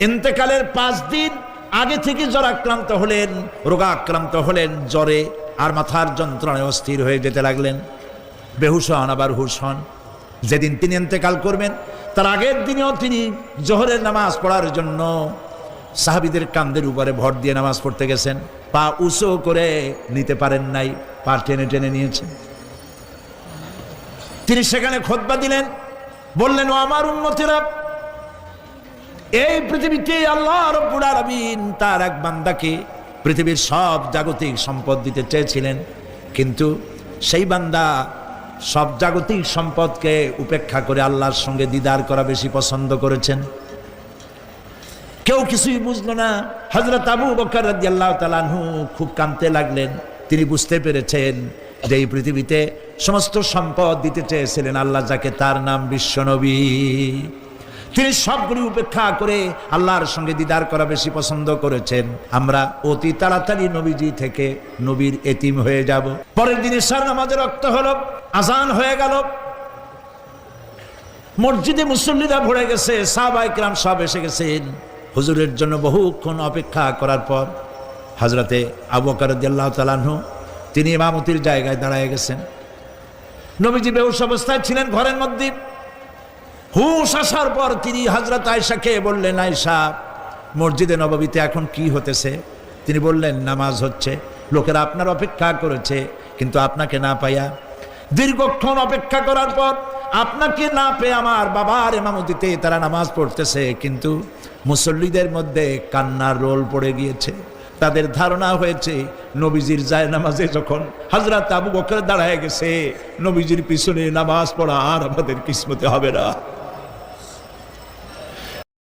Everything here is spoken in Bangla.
ইন্তেকালের পাঁচ দিন আগে থেকে জ্বর আক্রান্ত হলেন, রোগাক্রান্ত হলেন, জ্বরে আর মাথার যন্ত্রণায় অস্থির হয়ে যেতে লাগলেন। বেহুশ হন, আবার হুশ হন। যেদিন তিনি ইন্তেকাল করবেন, তার আগের দিনেও তিনি জোহরের নামাজ পড়ার জন্য সাহাবিদের কান্দের উপরে ভর দিয়ে নামাজ পড়তে গেছেন। পা উঁচু করে নিতে পারেন নাই, পা টেনে টেনে নিয়েছেন। তিনি সেখানে খোদবা দিলেন, বললেন, ও আমার উন্নতিরা এই পৃথিবীতে আল্লাহ রব্বুল আলামিন তার এক বান্দাকে পৃথিবীর সব জাগতিক সম্পদ দিতে চেয়েছিলেন। কিন্তু সেই বান্দা সব জাগতিক সম্পদকে উপেক্ষা করে আল্লাহর সঙ্গে দিদার করা বেশি পছন্দ করেছেন। কেউ কিছুই বুঝল না। হজরত আবু বকর তাআলা খুব কাঁদতে লাগলেন। তিনি বুঝতে পেরেছেন যে এই পৃথিবীতে সমস্ত সম্পদ দিতে চেয়েছিলেন আল্লাহ, যাকে তার নাম বিশ্বনবী। তিনি সবগুলি উপেক্ষা করে আল্লাহর সঙ্গে দিদার করা বেশি পছন্দ করেছেন। আমরা অতি তাড়াতাড়ি নবীজি থেকে নবীর এতিম হয়ে যাব। পরের দিন ঈশার নামাজের রক্ত হল, আজান হয়ে গেল। মসজিদে মুসল্লিরা ভরে গেছে সাহবাইকরাম সব এসে গেছেন। হুজুরের জন্য বহুক্ষণ অপেক্ষা করার পর হজরতে আবু কারদ্দাল্লাহ তালাহু তিনি ইমামতির জায়গায় দাঁড়ায় গেছেন। নবীজি বেহুশ অবস্থায় ছিলেন ঘরের মধ্যে। হুশ আসার পর তিনি হজরত আয়সাকে বললেন আয়সা মসজিদে নববীতে এখন কি হতেছে? তিনি বললেন, নামাজ হচ্ছে, লোকেরা আপনার অপেক্ষা করেছে, কিন্তু আপনাকে না পাইয়া। দীর্ঘক্ষণ অপেক্ষা করার পর আপনাকে না পেয়ে আমার বাবার এমামতিতে তারা নামাজ পড়তেছে, কিন্তু মুসল্লিদের মধ্যে কান্নার রোল পড়ে গিয়েছে। তাদের ধারণা হয়েছে, নবীজির যায় নামাজে যখন হাজরাত আবু বকর দাঁড়ায় গেছে, নবীজির পিছনে নামাজ পড়া আর আমাদের কিসমতে হবে না।